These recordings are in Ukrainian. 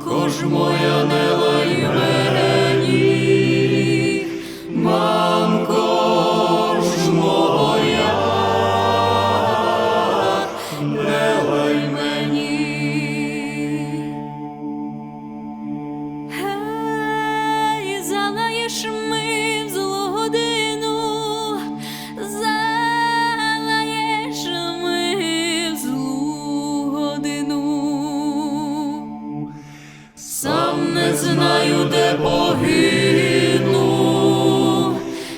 Донько моя не знаю, де погину,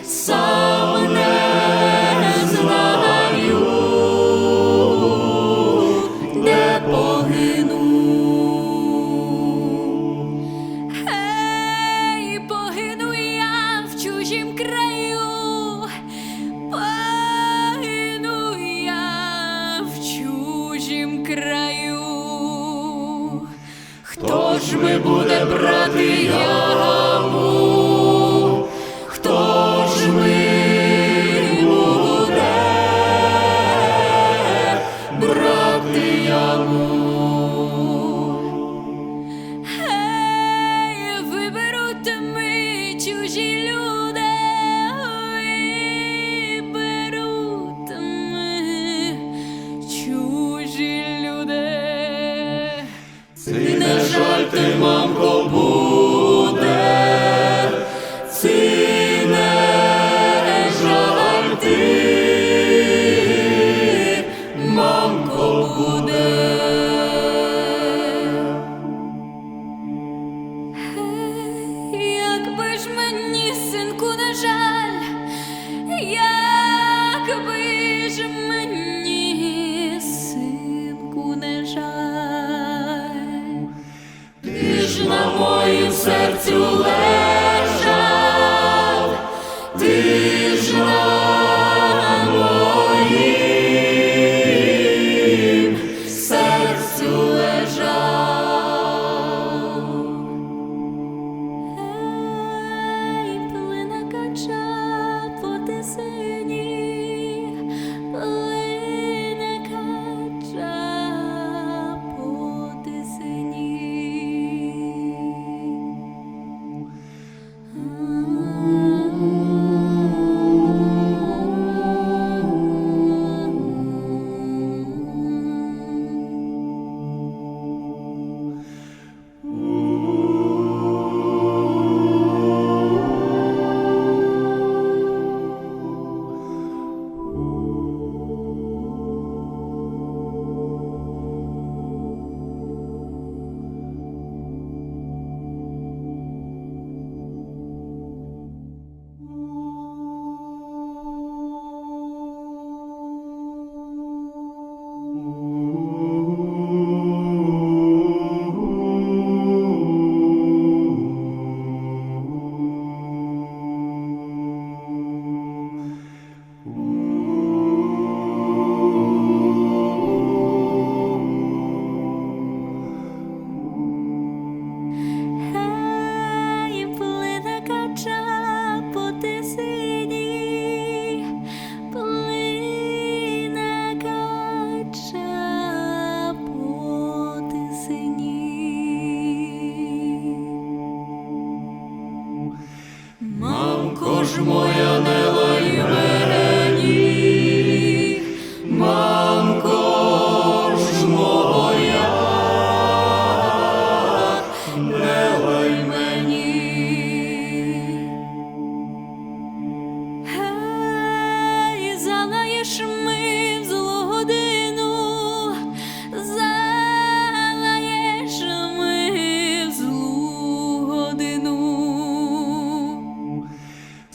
сам не знаю, де погину. Гей, погину я в чужім краю, погину я в чужім краю. Ми буде брати яму? Хто ж ми буде брати яму? Гей, виберуть ми чужі люди, виберуть ми чужі люди. Ти не жаль ти, мамко,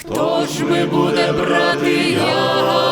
Хто ж ми буде брати яму?